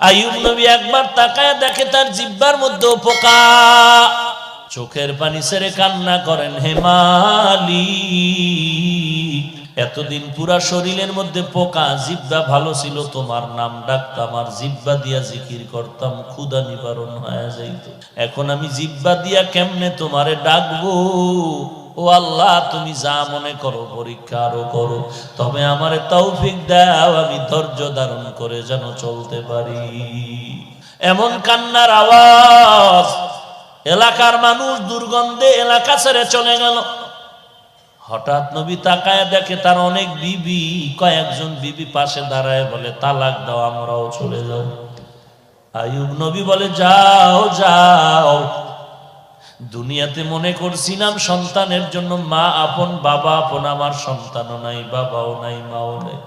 আইয়ুব নবী একবার তাকায় দেখে তার জিব্বার মধ্যে পোকা চোখের পানি ছেড়ে কান্না করেন হেমালি এতদিন পুরা শরীরের মধ্যে পোকা, জিব্বা ভালো ছিল, তোমার নাম ডাকতাম, আর জিব্বা দিয়া জিকির করতাম ক্ষুদা নিবারণ হয়ে যাইত। এখন আমি জিব্বা দিয়া কেমনে তোমারে ডাকবো? ও আল্লাহ, তুমি যা মনে করো পরীক্ষা আরও করো। তবে আমার তৌফিক দাও, আমি ধৈর্য ধারণ করে যেন চলতে পারি। এমন কান্নার আওয়াজ, এলাকার মানুষ দুর্গন্ধে এলাকা ছেড়ে চলে গেল। হঠাৎ নবী তাকায় দেখে তার অনেক বিবি, কয়েকজন বিবি পাশে দাঁড়ায় বলে, তালাক দাও, আমরাও চলে যাও আয়ুব নবী বলে, যাও যাও। দুনিয়াতে মনে করছিলাম সন্তানের জন্য মা আপন, বাবা আপন, আমার সন্তানও নাই, বাবাও নাই, মাও নাই।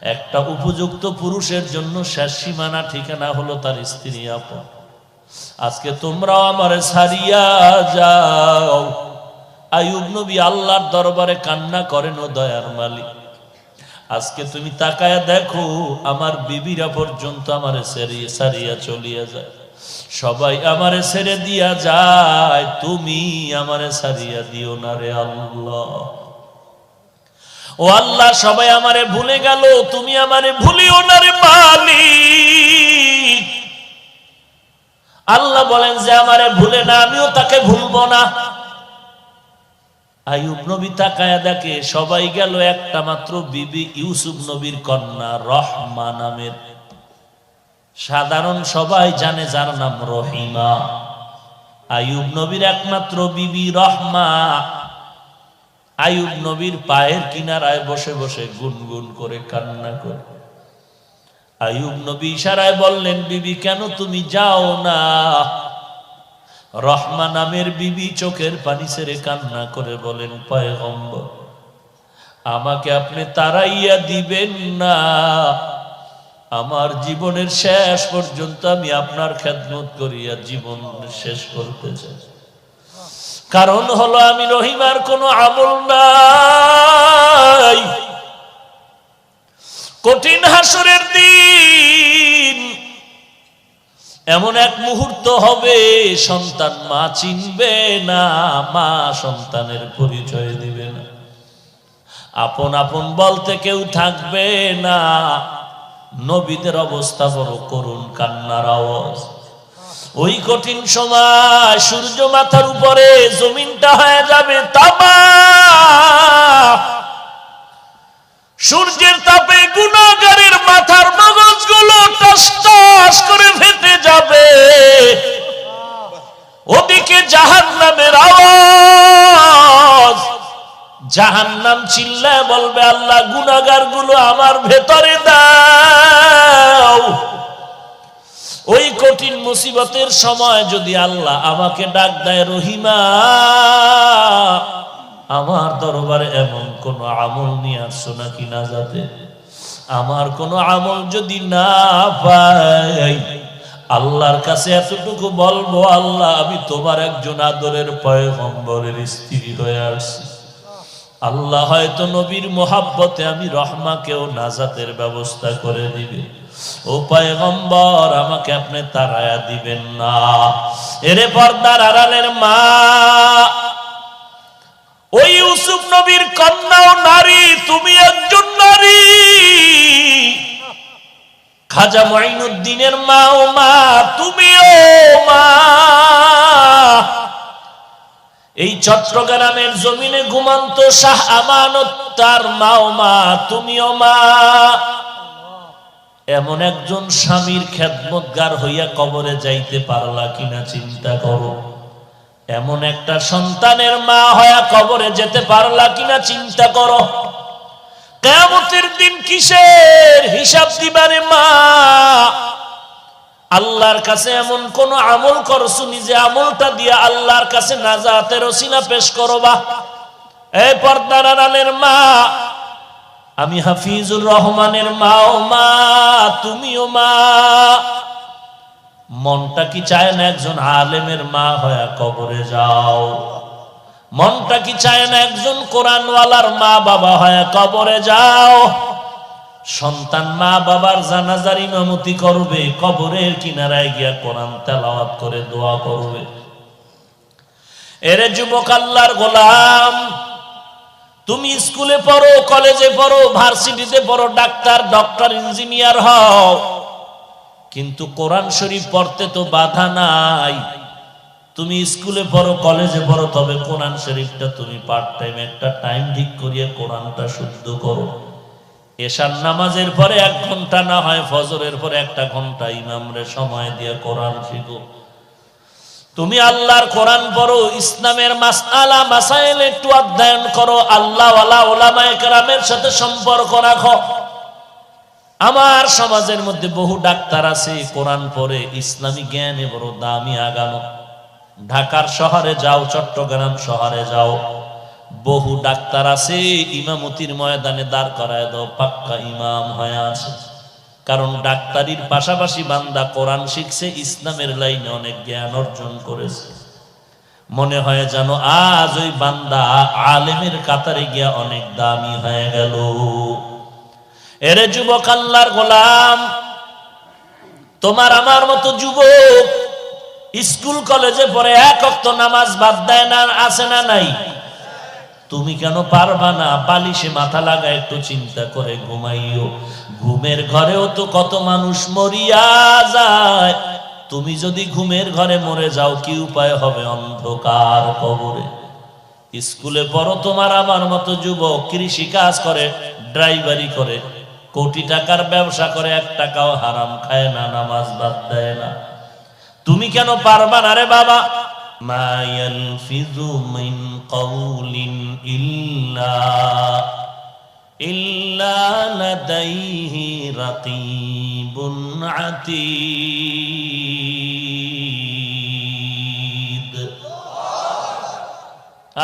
একটা উপযুক্ত পুরুষের জন্য শেষ সীমানা, ঠিকানা হলো তার স্ত্রী আপন। আজকে তোমরাও আমারে সারিয়া যাও। আয়ুব নবী আল্লাহর দরবারে কান্না করেন, ও দয়ার মালিক। আজকে তুমি তাকায়া দেখো, আমার বিবিরা পর্যন্ত আমারে সেরিয়ে চলিয়া যায়। সবাই আমারে ছেড়ে দিয়া যায়, তুমি আমারে সারিয়া দিও না রে আল্লাহ। ও আল্লাহ, সবাই আমারে ভুলে গেল, তুমি আমারে ভুলিও না রে মালিক। আল্লাহ বলেন যে, আমারে ভুলে না, আমিও তাকে ভুলবো না। আয়ুব নবী তাকায়া দেখে সবাই গেল, একটা মাত্র বিবি ইউসুফ নবীর কন্যা রহমা নামের। সাধারণ সবাই জানে যার নাম রহিমা। আয়ুব নবীর একমাত্র বিবি রহমা। আয়ুব নবীর পায়ের কিনারায় বসে বসে গুনগুন করে কান্না করে। আয়ুব নবী ইশারায় বললেন, বিবি, কেন তুমি যাও না? রহমা নামের বিবি চোখের পানি ছেড়ে কান্না করে বলেন, পয়গম্বর, আমাকে আপনি তারাইয়া দিবেন না। আমার জীবনের শেষ পর্যন্ত আমি আপনার খেদমত করিয়া জীবন শেষ করতে চাই। কারণ হলো আমি রহিমার কোনো আমল নাই। কঠিন হাসরের দিন, এমন এক মুহূর্ত হবে, সন্তান মা চিনবে না, মা সন্তানের পরিচয় দিবে না। আপন আপন বলতে কেউ থাকবে না। নবীদের অবস্থা বড় করুন কান্নার আওয়াজ। ওই কঠিন সময় সূর্য মাথার উপরে জমিনটা হয়ে যাবে তামা সূর্যের তাপে গুণাগারের মাথার মগজগুলো টাস টাস করে ফেটে যাবে। ওদিকে জাহান নামের আওয়াজ। জাহান নাম চিল্লায় বলবে, আল্লাহ গুনাগারগুলো আমার ভেতরে দাও। ওই কঠিন মুসিবতের সময় যদি আল্লাহ আমাকে ডাক দেয়, রহিমা, আমার দরবারে এমন কোন আমল নিয়ে আসছো নাকি না যাতে? আমার কোন আমল যদি না পাই, আল্লাহর কাছে এতটুকু বলব, আল্লাহ, আমি তোমার একজন আদরের পয়ে পয়গম্বরের স্ত্রী হয়ে আসছি। আল্লাহ হয়তো নবীর মোহাব্বতে আমি রহমাকেও নাজাতের ব্যবস্থা করে দিবে। ও পয়গম্বর, আমাকে আপনি তারায়া দিবেন না। আড়ালের মা, ওই ইউসুফ নবীর কন্যা ও নারী, তুমি একজন নারী। খাজা মাইনুদ্দিনের মা ও মা, তুমিও মা। এই চট্টগ্রামের জমিনে ঘুমান্ত শাহ আমানত, তার মা ও মা, তুমিও মা। এমন একজন স্বামীর খেদমতগার হইয়া কবরে যাইতে পারলা কিনা চিন্তা করো। এমন একটা সন্তানের মা হইয়া কবরে যেতে পারলা কিনা চিন্তা করো। কেমতের দিন কিসের হিসাব দিবারে মা? আল্লাহর কাছে এমন কোন আমল করছ, নিজে আমলটা দিয়ে আল্লাহর কাছে নাজাতের ওসিলা পেশ করবা এই পর্দার আড়ালের মা, আমি হাফিজুর রহমানের মা ও মা, তুমিও মা। মনটা কি চায় না একজন আলেমের মা হয়ে কবরে যাও? মনটা কি চায় না একজন কোরআনওয়ালার মা বাবা হয়ে কবরে যাও? সন্তান মা বাবার জানাজার ইমামতি করবে, কবরের কিনারায় গিয়া কোরআন তেলাওয়াত করে দোয়া করবে। এরে যুবক আল্লাহর গোলাম, তুমি স্কুলে পড়ো, কলেজে পড়ো, ভার্সিটিতে পড়ো, ডাক্তার, ডক্টর, ইঞ্জিনিয়ার হও। কিন্তু কোরআন শরীফ পড়তে তো বাধা নাই। তুমি স্কুলে পড়ো, কলেজে পড়ো, তবে কোরআন শরীফটা তুমি পার্ট টাইম একটা টাইম ঠিক করিয়ে কোরআনটা শুদ্ধ করো। এশার নামাজের পরে এক ঘণ্টা না হয়, ফজরের পরে একটা ঘণ্টা। ইমামরে সময় দিয়ে কোরআন শিখো। তুমি আল্লাহর কোরআন পড়ো, ইসলামের মাসআলা, মাসাইল একটু অধ্যয়ন করো আল্লাহ ওয়ালা সাথে সম্পর্ক রাখো। আমার সমাজের মধ্যে বহু ডাক্তার আছে, কোরআন পড়ে, ইসলামী জ্ঞানে বড় দামি আগানো ঢাকার শহরে যাও, চট্টগ্রাম শহরে যাও। বহু ডাক্তার আছে, ইমামতির ময়দানে দাঁড় করায় দাও, পাক্কা ইমাম হয়ে আছে। কারণ ডাক্তারির পাশাপাশি বান্দা কোরআন শিখছে, ইসলামের লাইনে অনেক জ্ঞান অর্জন করেছে। মনে হয় যেন আজ ওই বান্দা আলেমের কাতারে গিয়া অনেক দামি হয়ে গেল। এরে যুবক আল্লাহর গোলাম, তোমার আমার মতো যুবক, স্কুল কলেজে পড়ে এক অক্ত নামাজ বাদ দেয় না, আছে না নাই? তুমি কেন পারবা না? বালিশে মাথা লাগা একটু চিন্তা করে ঘুমাইও। ঘুমের ঘরেও তো কত মানুষ মরিয়া যায়। তুমি যদি ঘুমের ঘরে মরে যাও, কি উপায় হবে অন্ধকার কবরে? স্কুলে পড়ো তোমার আমার মতো যুবক, কৃষি কাজ করে, ড্রাইভারি করে। কোটি টাকার ব্যবসা করে, এক টাকাও হারাম খায় না, নামাজ বাদ দেয় না। তুমি কেন পারবা না রে বাবা? মা ইয়ালফিযু মিন কাউলিন ইল্লা ইল্লা লাদাইহি রাকিবুন আতীদ।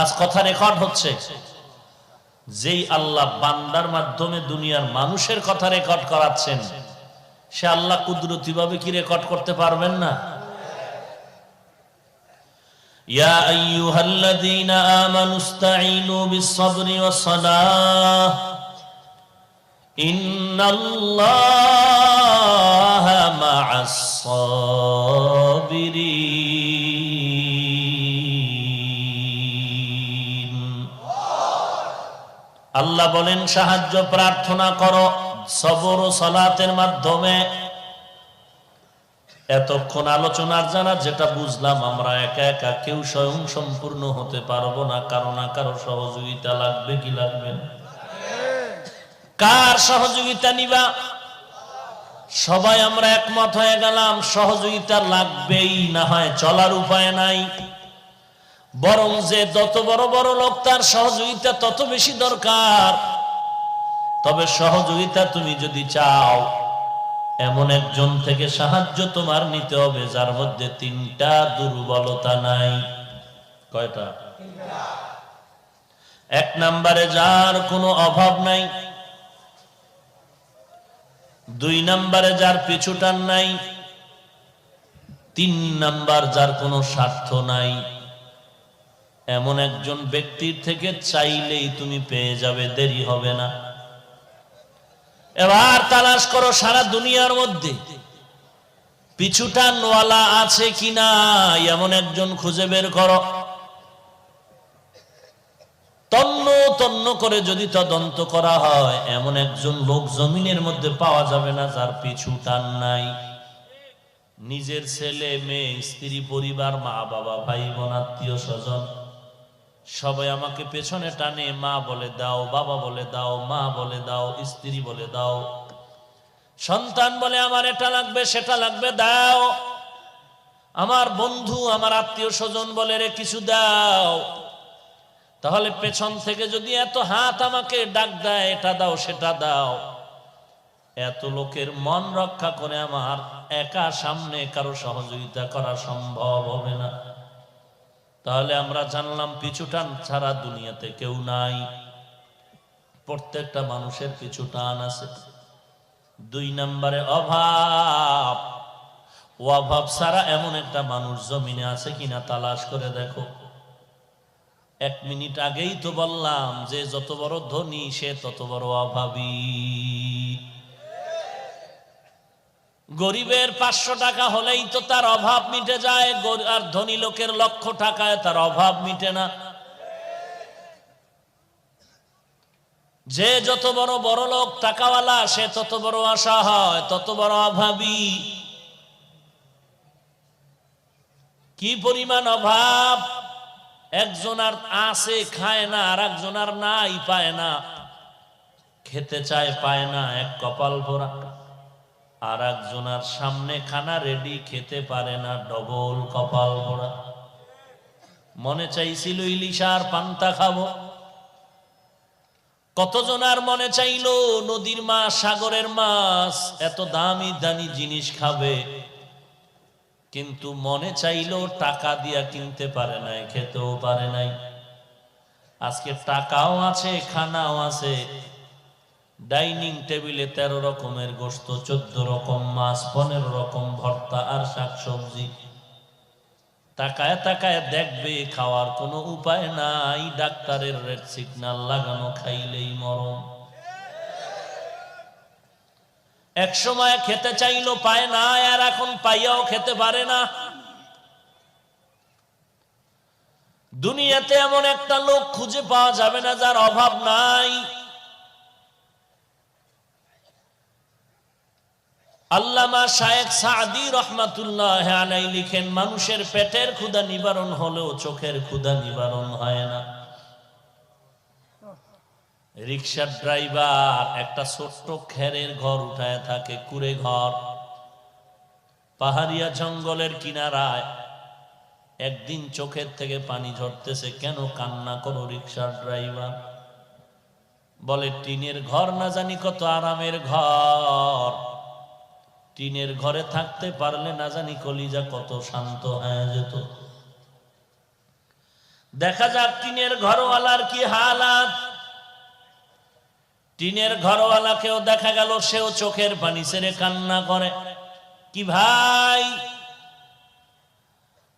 আজ কথা রেকর্ড হচ্ছে, যেই আল্লাহ বান্দার মাধ্যমে দুনিয়ার মানুষের কথা রেকর্ড করাচ্ছেন, সে আল্লাহ কুদরতি ভাবে কি রেকর্ড করতে পারবেন না? يا أيها الذين آمنوا استعينوا بالصبر والصلاة إن الله مع الصابرين আল্লাহ বলেন সাহায্য প্রার্থনা করো সবর ও সলাতের মাধ্যমে এতক্ষণ আলোচনার জানা যেটা বুঝলাম, আমরা একা একা কেউ স্বয়ং সম্পূর্ণ হতে পারব না, কারও না কারও সহযোগিতা লাগবে কি লাগবে কার সহযোগিতা নিবা? সবাই আমরা একমত হয়ে গেলাম, সহযোগিতা লাগবেই, না হয় চলার উপায় নাই। বরং যে যত বড় বড় লোক, তার সহযোগিতা তত বেশি দরকার। তবে সহযোগিতা তুমি যদি চাও এমন একজন থেকে সাহায্য তোমার নিতে হবে, যার মধ্যে তিনটা দুর্বলতা নাই। কয়টা? এক নম্বরে যার কোনো অভাব নাই। দুই নম্বরে যার পিছুটান নাই। তিন নাম্বার যার কোনো স্বার্থ নাই। এমন একজন ব্যক্তির থেকে চাইলেই তুমি পেয়ে যাবে, দেরি হবে না। এবার তালাশ করো সারা দুনিয়ার মধ্যে। পিছুটানওয়ালা আছে কিনা এমন একজন খুঁজে বের করো। তন্ন তন্ন করে যদি তদন্ত করা হয়, এমন একজন লোক জমিনের মধ্যে পাওয়া যাবে না যার পিছু টান নাই। নিজের ছেলে, মেয়ে, স্ত্রী, পরিবার মা বাবা ভাই বোন আত্মীয় স্বজন সবাই আমাকে পেছনে টানে, মা বলে দাও, বাবা বলে দাও, মা বলে দাও, স্ত্রী বলে দাও। সন্তান বলে, আমার এটা লাগবে, সেটা লাগবে, দাও। আমার বন্ধু, আমার আত্মীয় স্বজন বলে, রে, কিছু দাও। তাহলে পেছন থেকে যদি এত হাত আমাকে ডাক দেয়, এটা দাও, সেটা দাও। এত লোকের মন রক্ষা করে আমার একা সামনে কারও সহযোগিতা করা সম্ভব হবে না। তাহলে আমরা জানলাম পিছুটান ছাড়া দুনিয়াতে কেউ নাই। প্রত্যেকটা মানুষের পিছু টান আছে। দুই নম্বরে অভাব। ও অভাব ছাড়া এমন একটা মানুষ জমিনে আছে কিনা তালাশ করে দেখো। এক মিনিট আগেই তো বললাম যে যত বড় ধনী সে তত বড় অভাবী। গরিবের পাঁচশো টাকা হলেই তো তার অভাব মিটে যায় আর ধনী লোকের লক্ষ টাকায় তার অভাব মিটে না। যে যত বড় বড় লোক টাকাওয়ালা, সে তত বড় আশা হয়, তত বড় অভাবী। কি পরিমাণ অভাব? একজন আর আসে খায় না আর একজন আর নাই, পায় না। খেতে চায়, পায় না, এক কপাল ভরা। আর একজনার সামনে খানা রেডি খেতে পারে না, ডবল কপাল ভরা। মনে চাইছিল ইলিশার পান্তা খাব। কতজনার মনে চাইলো, নদীর মাছ, সাগরের মাছ, এত দামি দামি জিনিস খাবে। কিন্তু মনে চাইলো, টাকা দিয়া কিনতে পারে নাই, খেতেও পারে নাই। আজকে টাকাও আছে, খানাও আছে। ডাইনিং টেবিলে তেরো রকমের গোস্ত চোদ্দ রকম মাছ, পনেরো রকম ভর্তা আর শাকসবজি। তাকায় তাকায় দেখবে খাওয়ার কোনো উপায় নাই, ডাক্তারের রেড সিগন্যাল লাগানো খাইলেই মরণ। এক সময় খেতে চাইলো, পায় না, আর এখন পাইয়াও খেতে পারে না। দুনিয়াতে এমন একটা লোক খুঁজে পাওয়া যাবে না, যার অভাব নাই। আল্লামা শায়েখ সাদি রহমাতুল্লাহ আলাই লিখেন, মানুষের পেটের ক্ষুধা নিবারণ হলেও চোখের ক্ষুধা নিবারণ হয় না। রিক্সার ড্রাইভার একটা ছোট্ট খেরের ঘর উঠায় থাকে, কুড়ে ঘর। পাহাড়িয়া জঙ্গলের কিনারায় একদিন চোখের থেকে পানি ঝরতেছে, কেন কান্না করো রিক্সার ড্রাইভার? বলে, টিনের ঘর না জানি কত আরামের ঘর। টিনের ঘরে থাকতে পারলে না জানি কলিজা কত শান্ত হয়ে যেত। দেখা যাক টিনের ঘরওয়ালার কি হালাত। টিনের ঘরওয়ালাকেও দেখা গেল সেও চোখের পানি ছেড়ে কান্না করে। কি ভাই?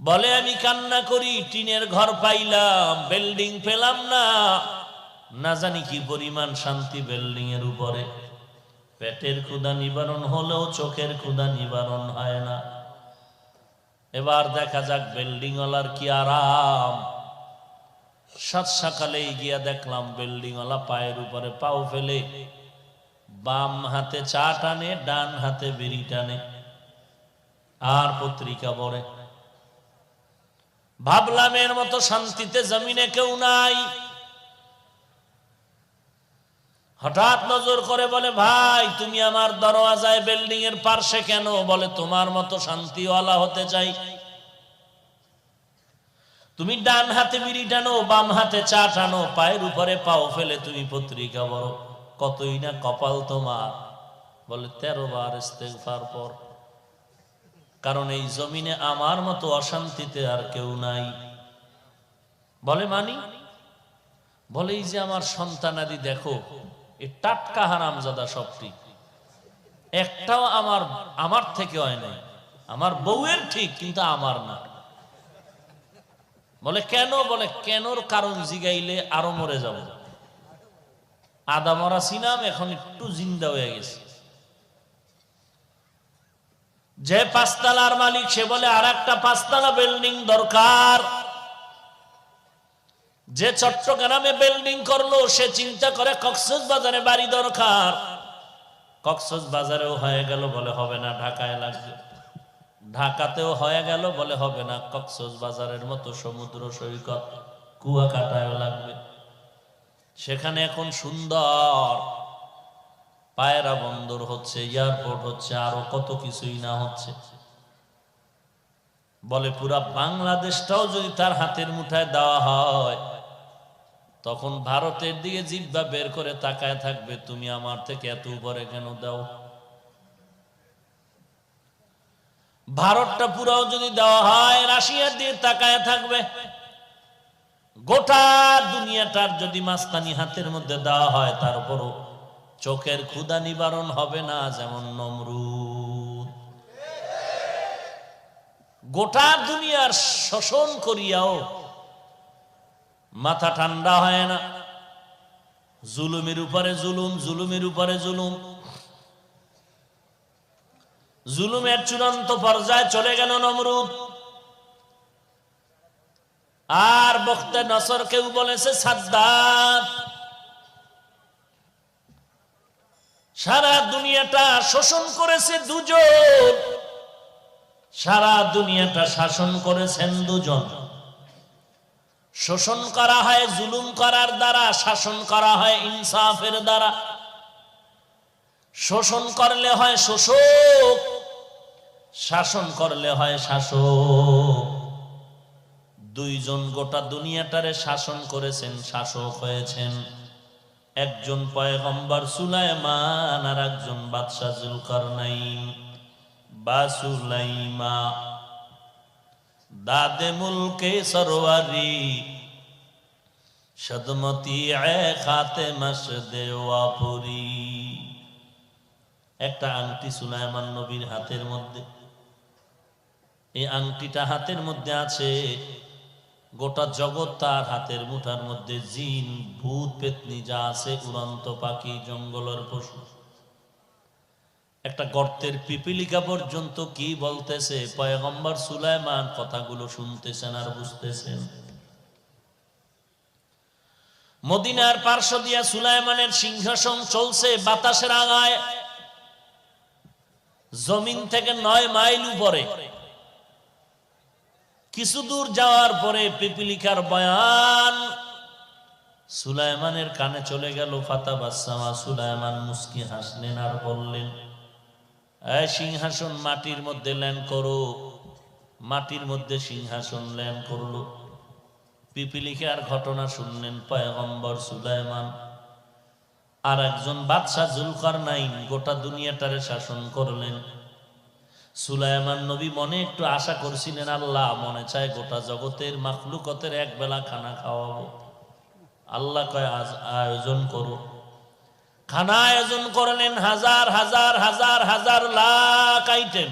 বলে, আমি কান্না করি, টিনের ঘর পাইলাম, বিল্ডিং পেলাম না। না জানি কি পরিমাণ শান্তি বিল্ডিং এর উপরে। পেটের ক্ষুধা নিবারণ হলেও চোখের ক্ষুদা নিবারণ হয় না। এবার দেখা যাক বিল্ডিং ওয়ালার কি আরাম। সাত সকালেই গিয়া দেখলাম বিল্ডিং ওয়ালা পায়ের উপরে পাও ফেলে, বাম হাতে চা টানে, ডান হাতে বিড়ি টানে, আর পত্রিকা পড়ে। ভাবলাম এর মতো শান্তিতে জমিনে কেউ নাই। হঠাৎ নজর করে বলে, ভাই, তুমি আমার দরওয়াজায় বিল্ডিং এর পার্শ্বে কেন? বলে, তোমার মতো শান্তিওয়ালা হতে চাই। তুমি ডান হাতে বিড়ি টানো, বাম হাতে চা টানো, পায়ের উপরে পাও ফেলে তুমি পত্রিকা বড় কতই না কপাল তোমার? বলে, তেরো বার ইস্তেগফার পর কারণ এই জমিনে আমার মতো অশান্তিতে আর কেউ নাই। বলে, মানি? বলে, এই যে আমার সন্তানাদি, দেখো এই টাটকা হারামজাদা সবটি। একটাও আমার আমার থেকে হয় নাই। আমার বউয়ের ঠিক, কিন্তু আমার না। বলে কেন? বলে কেনর কারণ জিগাইলে আরও মরে যাব। আদা মরা ছিলাম এখন একটু জিন্দা হয়ে গেছে। যে পাঁচতলার মালিক, সে বলে আর একটা পাঁচতলা বিল্ডিং দরকার। যে চট্টগ্রামে বিল্ডিং করল, সে চিন্তা করে কক্সস বাজারে বাড়ি দরকার। কক্সস বাজারেও হয়ে গেল বলে হবে না, ঢাকায় লাগবে। ঢাকাতেও হয়ে গেল বলে হবে না কক্সস বাজারের মতো সমুদ্র সৈকত কুয়াকাটায়ও লাগবে। সেখানে এখন সুন্দর। পায়রা বন্দর হচ্ছে, এয়ারপোর্ট হচ্ছে, আরও কত কিছুই না হচ্ছে। বলে পুরা বাংলাদেশটাও যদি তার হাতের মুঠায় দেওয়া হয় তখন ভারতের দিকে জিব্বা বের করে তাকায় থাকবে, তুমি আমার থেকে এত উপরে কেন দাও? ভারতটা পুরাও যদি দেওয়া হয়, রাশিয়ার দিয়ে তাকায় থাকবে। গোটা দুনিয়াটার যদি মাস্তানি হাতের মধ্যে দেওয়া হয়, তার উপরও চোখের ক্ষুদা নিবারণ হবে না, যেমন নমরুদ। গোটা দুনিয়ার শোষণ করিয়াও মাথা ঠান্ডা হয় না। জুলুমের উপরে জুলুম, জুলুমের উপরে জুলুম। জুলুমের চূড়ান্ত পর্যায়ে চলে গেল নমরুদ। আর বক্তে নসর কেউ বলেছে, সাদ্দাত। সারা দুনিয়াটা শোষণ করেছে দুজন। সারা দুনিয়াটা শাসন করেছেন দুজন। শোষণ করা হয়, জুলুম করার দ্বারা, শাসন করা হয়, ইনসাফের দ্বারা। শোষণ করলে হয় শোষক, শাসন করলে হয় শাসক। দুইজন গোটা দুনিয়াটারে শাসন করেছেন, শাসক হয়েছেন। একজন পয়গম্বর সুলাইমান আর একজন বাদশাহ জুলকারনাইন। বা সুলাইমা। দাদে মুলকে সরওয়ারি। সদমতি খাতে মসদে ওয়াপুরি একটা আংটি সুলাইমান নবীর হাতের মধ্যে। এই আংটিটা হাতের মধ্যে আছে। গোটা জগৎ তার হাতের মুঠার মধ্যে জিন, ভূত, পেতনি যা আছে উড়ন্ত পাখি, জঙ্গলের পশু। একটা গর্তের পিপিলিকা পর্যন্ত কি বলতেছে? পয়গম্বর সুলাইমান কথাগুলো শুনতেছেন আর বুঝতেছেন। মদিনার পার্শ্ব দিয়া সুলাইমানের সিংহাসন চলছে বাতাসের আগায়। জমিন থেকে নয় মাইল উপরে। কিছু দূর যাওয়ার পরে পিপিলিকার বয়ান সুলাইমানের কানে চলে গেল ফাতা বাসামা সুলাইমান মুস্কি হাসলেন আর বললেন সিংহাসন মাটির মধ্যে ল্যান্ড করো। মাটির মধ্যে সিংহাসন ল্যান্ড করল। পিপিলিকার ঘটনা শুনলেন পয়গম্বর সুলাইমান। আর একজন বাদশাহ জুলকার নাইন গোটা দুনিয়াটারে শাসন করলেন। সুলাইমান নবী মনে একটু আশা করছিলেন, আল্লাহ মনে চায় গোটা জগতের মাখলুকতের এক বেলা খানা খাওয়াবো। আল্লাহ কয়, আজ আয়োজন করো। খানা আয়োজন করলেন হাজার হাজার হাজার হাজার লাখ আইটেম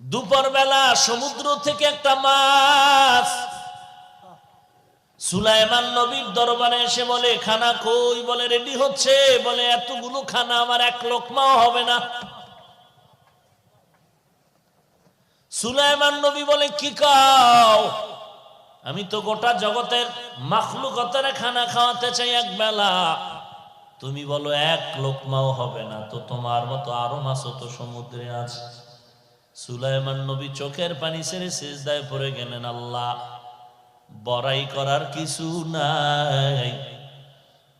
দুপুর বেলা সমুদ্র থেকে একটা মাছ। সুলাইমান নবীর দরবারে এসে বলে, খানা কই? বলে, রেডি হচ্ছে। বলে, এতগুলো খানা আমার এক লোকমাও হবে না। সুলাইমান নবী বলে, কি কাও? আমি তো গোটা জগতের মাখলুকতের খানা খাওয়াতে চাই এক বেলা। তুমি বলো, এক লোকমাও হবে না, তো তোমার মতো আরও মাছও তো সমুদ্রে আছে। সুলাইমান নবী চোখের পানি ছেড়ে শেষদায় পড়ে গেলেন, আল্লাহ, বড়াই করার কিছু নাই।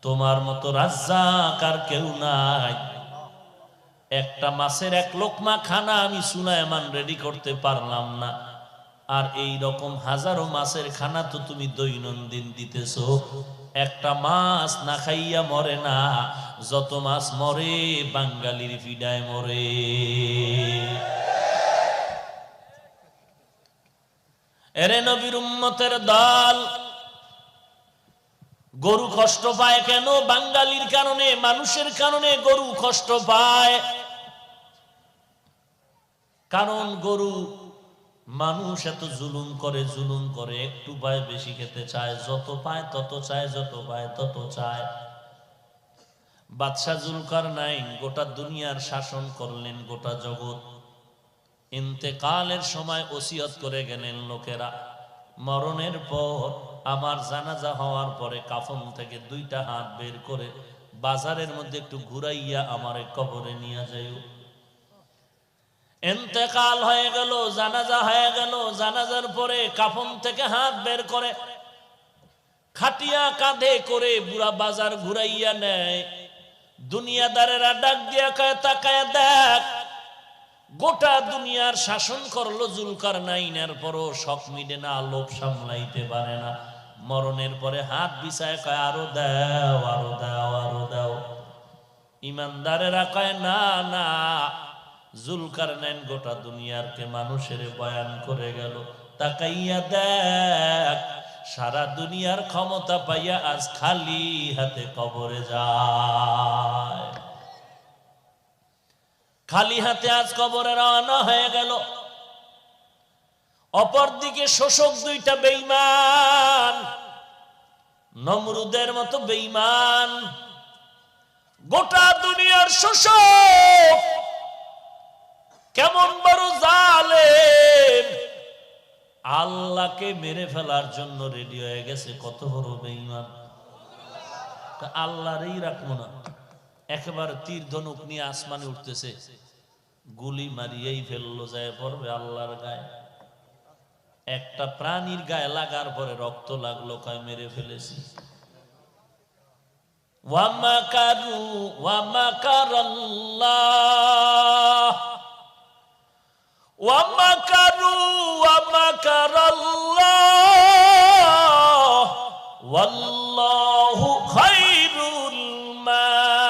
তোমার মতো রাজ্জাক আর কেউ নাই। একটা মাছের এক লোকমা খানা আমি সুলাইমান রেডি করতে পারলাম না। আর এই রকম হাজারো মাছের খানা তো তুমি দৈনন্দিন দিতেছো। একটা মাছ না খাইয়া মরে না, যত মাছ মরে বাঙ্গালির ফিডায় মরে। এরে নবীর উম্মতের দল, গরু কষ্ট পায় কেন? বাঙ্গালির কারণে, মানুষের কারণে গরু কষ্ট পায়। কারণ গরু মানুষ এত জুলুম করে জুলুম করে, একটু পায় বেশি খেতে চায়, যত পায় তত চায়, যত পায় তত চায়। বাদশাহ জুলকার নাই গোটা দুনিয়ার শাসন করলেন, গোটা জগৎ। ইন্তেকালের সময় ওসিয়ত করে গেলেন লোকেরা। মরণের পর আমার জানাজা হওয়ার পরে কাফন থেকে দুইটা হাত বের করে বাজারের মধ্যে একটু ঘুরাইয়া আমারে কবরে নিয়ে যাইও। এন্তেকাল হয়ে গেল, জানাজা হয়ে গেল, জানাজার পরে কাফন থেকে হাত বের করে, খাটিয়া কাঁধে করে বুড়া বাজার ঘুরাইয়া নেয়। দুনিয়াদারেরা ডাক দিয়া কয়, তাকায় দেখ, গোটা দুনিয়ার শাসন করল জুলকার নাইনের পরও শখ মিটে না, লোভ সামলাইতে পারে না। মরণের পরে হাত বিছায় কয়, আরও দাও আরও দাও আরও দাও। ইমানদারেরা কয়, না না জুলকার নাইন গোটা দুনিয়ারকে মানুষের বয়ান করে গেল। তাকাইয়া দেখ, সারা দুনিয়ার ক্ষমতা পাইয়া আজ খালি হাতে কবরে যায়। খালি হাতে আজ কবরে রওনা হয়ে গেল। অপরদিকে শোষক দুইটা বেইমান নমরুদের মতো বেইমান গোটা দুনিয়ার শোষক কেমন বড় জালেম? আল্লাহকে মেরে ফেলার জন্য রেডি হয়ে গেছে কত বড় বেঈমান। আল্লাহরই রাখব না। একেবারে তীর ধনুক নিয়ে আসমানে উঠতেছে, গুলি মারিয়েই ফেলল, যায় পড়বে আল্লাহর গায়ে। একটা প্রাণীর গায়ে লাগার পরে রক্ত লাগল, কয় মেরে ফেলেছি। ওয়ামা কারু ওয়ামা ওয়ামাকারু ওয়ামাকারাল্লাহ ওয়ামাকারু ওয়ামাকারাল্লাহ ওয়াল্লাহু খায়রুল মাকিরিন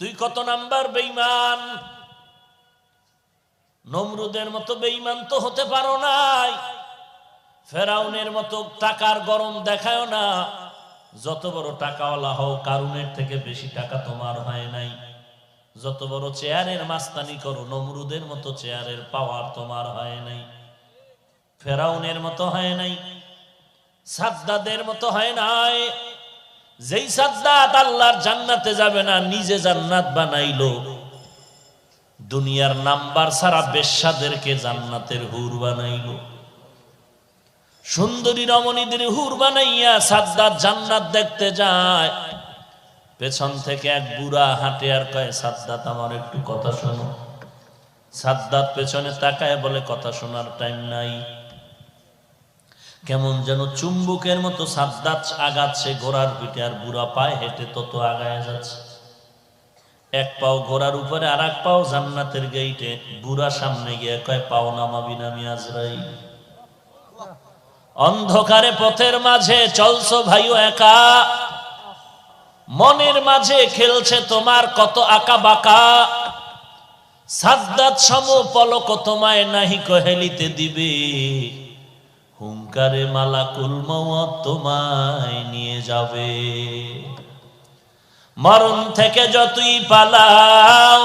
তুই কত নাম্বার বেঈমান? নমরুদের মতো বেঈমান তো হতে পারো নাই। ফেরাউনের মতো টাকার গরম দেখায় না। যত বড় টাকাওয়ালা হও, কারুনের থেকে বেশি টাকা তোমার হয় নাই। যত বড় চেয়ারের মাস্তানি করো, নমরুদের মতো চেয়ারের পাওয়ার তোমার হয় নাই। ফেরাউনের মতো হয় নাই। সাদ্দাদের মতো হয় নাই। যেই সাদ্দাত আল্লাহর জান্নাতে যাবে না, নিজে জান্নাত বানাইলো। দুনিয়ার নাম্বার সারা বেশ্যাদেরকে জান্নাতের হুর বানাইলো। সুন্দরী রমণীদের হুর বানাইয়া সাদ্দাত জান্নাত দেখতে যায়। পেছন থেকে এক বুড়া হাঁটে আর কয়, সাদ্দাত, আমার একটু কথা শোনো। সাদ্দাত পেছনে তাকায় বলে, কথা শোনার টাইম নাই। কেমন যেন চুম্বুকের মতো সাদ্দাত আগাচ্ছে ঘোড়ার পিঠে, আর বুড়া পায়ে হেঁটে তত আগায় যাচ্ছে। এক পাও ঘোড়ার উপরে আর এক পাও জান্নাতের গেইটে বুড়া সামনে গিয়ে কয়, পাও নামাবি নামি আজরাই অন্ধকারে পথের মাঝে চলছো ভাইও একা। মনের মাঝে খেলছে তোমার কত আঁকা বাঁকা। সাদ্দাত সম পলক তোমায় নাহি কহেলিতে দিবে। হুঙ্কারে মালাকুল মওয়াত তোমায় নিয়ে যাবে। মরণ থেকে যতই পালাও,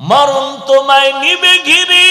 মরণ তোমায় নিবে ঘিরি।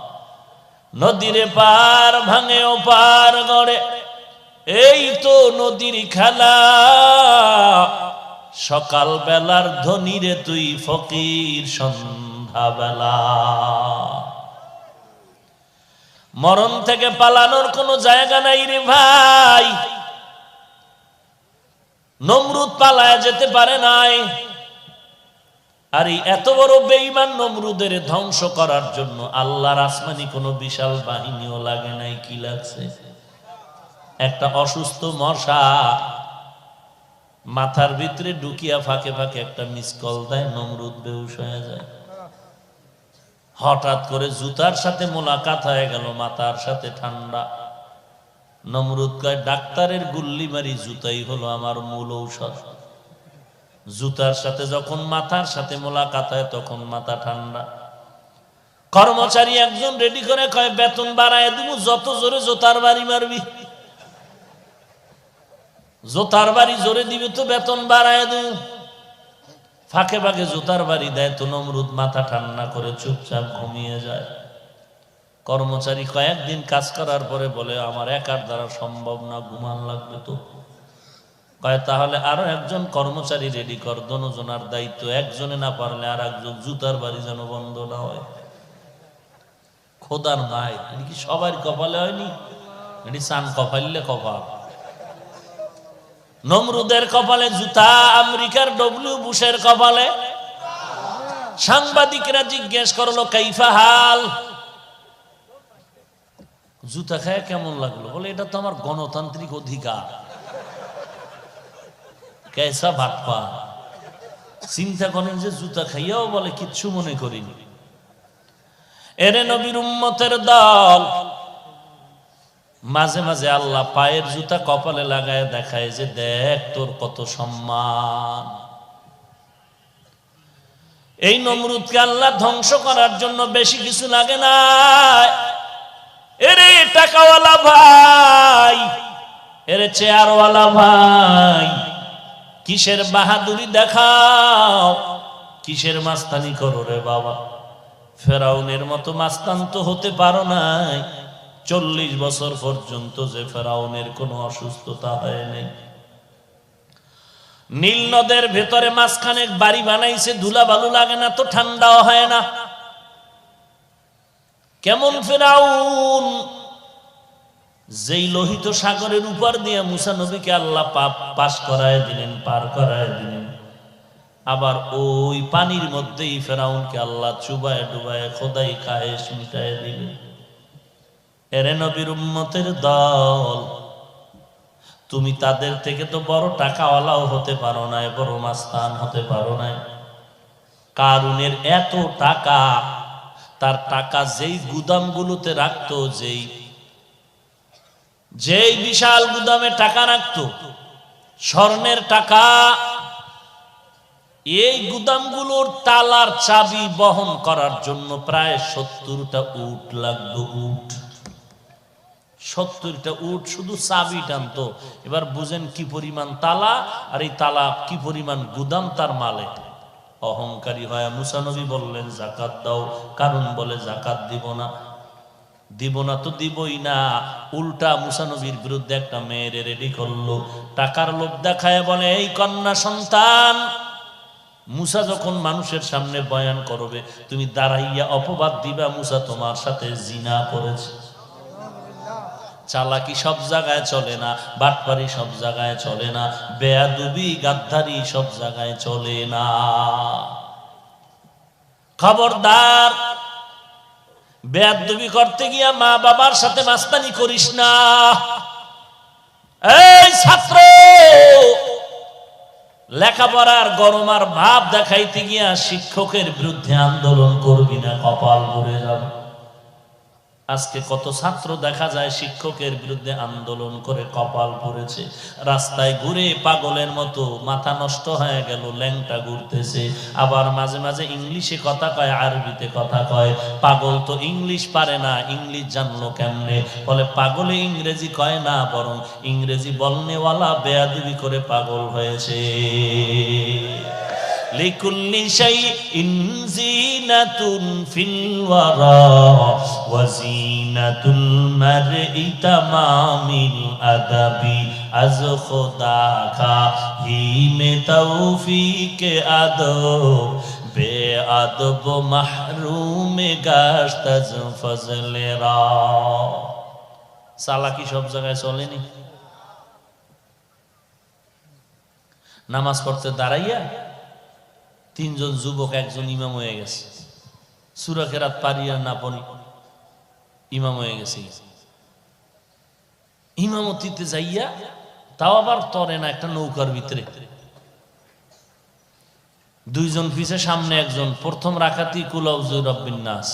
নদীর পার ভাঙে ও পার গড়ে। এই তো নদীর খেলা। সকাল বেলার ধনীরে তুই ফকির সন্ধ্যা বেলা মরণ থেকে পালানোর কোনো জায়গা নাই রে ভাই। নমরুদ পালায় যেতে পারে নাই। আর এই এত বড় বেঈমান নমরুদের ধ্বংস করার জন্য আল্লাহর আসমানি কোনো বিশাল বাহিনীও লাগে নাই, কি লাগছে? একটা অসুস্থ মশা মাথার ভিতরে ঢুকিয়া ফাঁকে ফাঁকে একটা মিস কল দেয়, নমরুদ বেউস হয়ে যায়। হঠাৎ করে জুতার সাথে মোলাকাত হয়ে গেল, মাথার সাথে ঠান্ডা। নমরুদ কয়, ডাক্তারের গুল্লি মারি জুতাই হলো আমার মূল ঔষধ। জুতার সাথে যখন মাথার সাথে মোলাকাত হয়, তখন মাথা ঠান্ডা। কর্মচারী একজন রেডি করে কয়, বেতন বাড়ায় দিব, যত জোরে জোতার বাড়ি মারবি। জোতার বাড়ি জোরে দিবে তো বেতন বাড়ায় দিব। ফাঁকে ফাঁকে জোতার বাড়ি দেয় তো নমরুদ, মাথা ঠান্ডা করে চুপচাপ ঘুমিয়ে যায়। কর্মচারী কয়েকদিন কাজ করার পরে বলে, আমার একার দ্বারা সম্ভব না, ঘুমান লাগবে তো। তাহলে আরও একজন কর্মচারী রেডি কর, দনজনার দায়িত্ব। একজনে না পারলে আর একজন জুতার বাড়ি যেন বন্ধ না হয়। খোদার নাই এটি কি সবার কপালে হয়নি? এটি সান কপাইলে কপাল। নমরুদের কপালে জুতা, আমেরিকার ডব্লিউ বুশের কপালে। সাংবাদিকরা জিজ্ঞেস করল, কাইফা হাল? জুতা খায় কেমন লাগল? বলে, এটা তো আমার গণতান্ত্রিক অধিকার। কেসা ভাটপা চিন্তা করেন যে জুতা খাইয়াও বলে, কিচ্ছু মনে করিনি। এরে নবীর উম্মতের দল। মাঝে মাঝে আল্লাহ পায়ের জুতা কপালে লাগায় দেখায় যে, দেখ তোর কত সম্মান। এই নমরুদকে আল্লাহ ধ্বংস করার জন্য বেশি কিছু লাগে না। এরে টাকাওয়ালা ভাই, এরে চেয়ারওয়ালা ভাই কিসের বাহাদুরি দেখাও? কিসের মাস্তানি করো রে বাবা? ফেরাউনের মতো মাস্তান তো হতে পারো নাই। চল্লিশ বছর পর্যন্ত যে ফেরাউনের কোনো অসুস্থতা হয় নাই। নীল নদের ভেতরে মাঝখানে বাড়ি বানাইছে ধুলা বালু লাগে না তো ঠান্ডাও হয় না। কেমন ফেরাউন যেই লোহিত সাগরের উপর দিয়ে মুসা নবীকে আল্লাহ পাপ পাশ করায় দিলেন, পার করায় দিলেন। আবার ওই পানির মধ্যেই ফেরাউনকে আল্লাহ চুবায় ডুবায় খোদাই খায় মিটায় দিলেন। এরে নবীর উম্মতের দল, তুমি তাদের থেকে তো বড় টাকাওয়ালাও হতে পারো না বড় মাস্তান হতে পারো না কারুনের এত টাকা, তার টাকা যেই গুদামগুলোতে রাখতো, যেই যেই বিশাল গুদামে টাকা রাখতো, স্বর্ণের টাকা, এই গুদামগুলোর তালার চাবি বহন করার জন্য প্রায় সত্তরটা উট লাগতো, উট। সত্তরটা উট শুধু চাবি টানতো। এবার বুঝেন কি পরিমাণ তালা, আর এই তালা কি পরিমাণ গুদাম তার মালে অহংকারী হয় মুসানবী বললেন, জাকাত দাও। কারণ বলে, জাকাত দিব না। দিব না তো দিবই না। উল্টা মুসানবীর বিরুদ্ধে একটা মেয়ের রেডি করল। টাকার লোভ দেখায় বলে, এই কন্যা সন্তান, মুসা যখন মানুষের সামনে বয়ান করবে, তুমি দাঁড়াইয়া অপবাদ দিবা, মুসা তোমার সাথে জিনা করেছে। চালাকি সব জায়গায় চলে না, বাটপারি সব জায়গায় চলে না, বেয়াদুবি, গাদ্দারি সব জায়গায় চলে না। খবরদার বেয়াদুবি করতে গিয়া মা বাবার সাথে মাস্তানি করিস না। এই ছাত্র! লেখাপড়ার গরম আর ভাব দেখাইতে গিয়া শিক্ষকের বিরুদ্ধে আন্দোলন করবি না, কপাল ভরে যাবে। আজকে কত ছাত্র দেখা যায় শিক্ষকের বিরুদ্ধে আন্দোলন করে কপাল পড়েছে। রাস্তায় ঘুরে পাগলের মতো মাথা নষ্ট হয়ে গেল, ল্যাংটা ঘুরতেছে। আবার মাঝে মাঝে ইংলিশে কথা কয়, আরবিতে কথা কয়। পাগল তো ইংলিশ পারে না, ইংলিশ জানলো কেমনে? বলে, পাগলে ইংরেজি কয় না, বরং ইংরেজি বলনেওয়ালা বেয়াদবি করে পাগল হয়েছে। লিকুল্লি শাই ইনজিনাতুন ফিল ওয়ারা ওয়াজিনাতুল মারই তামামিল আদাবি। আজ খোদা খা হিমে তৌফিক আদব। বেআদব মাহরুম গাস্ত ফজলে রা। চালাকি সব জায়গায় চলেনি? নামাজ পড়তে দাঁড়াইয়া তিনজন যুবক, একজন ইমাম হয়ে গেছে। সুরা খেরাত পারি আর না পড়ি ইমাম হয়ে গেছে। ইমামতিতে যাইয়া তাও আবার তরে না, একটা নৌকার ভিতরে। দুইজন পিছে, সামনে একজন। প্রথম রাখাতি কুলাউজুর নাস।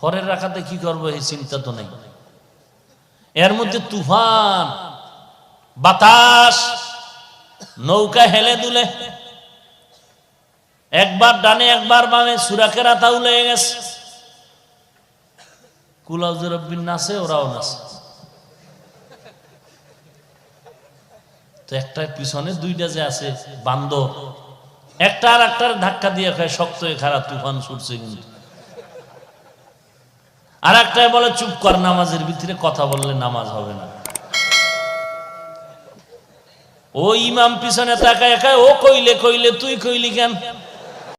পরের রাখাতে কি করব, এই চিন্তা তো নেই। এর মধ্যে তুফান, বাতাস, নৌকা হেলে দুলে। একবার ডানে, একবার বামে, সুরাকেরা তাও লেগে গেছে। নাচে ওরাও নাচে তো পিছনে দুইটা যে আছে একটা আর একটার ধাক্কা দিয়ে খায়, শক্ত তুফান ছুটছে কিন্তু। আর বলে, চুপ কর, নামাজের ভিতরে কথা বললে নামাজ হবে না। ও ইমাম পিছনে তাকায়, একাই, ও কইলে কইলে, তুই কইলি কেন?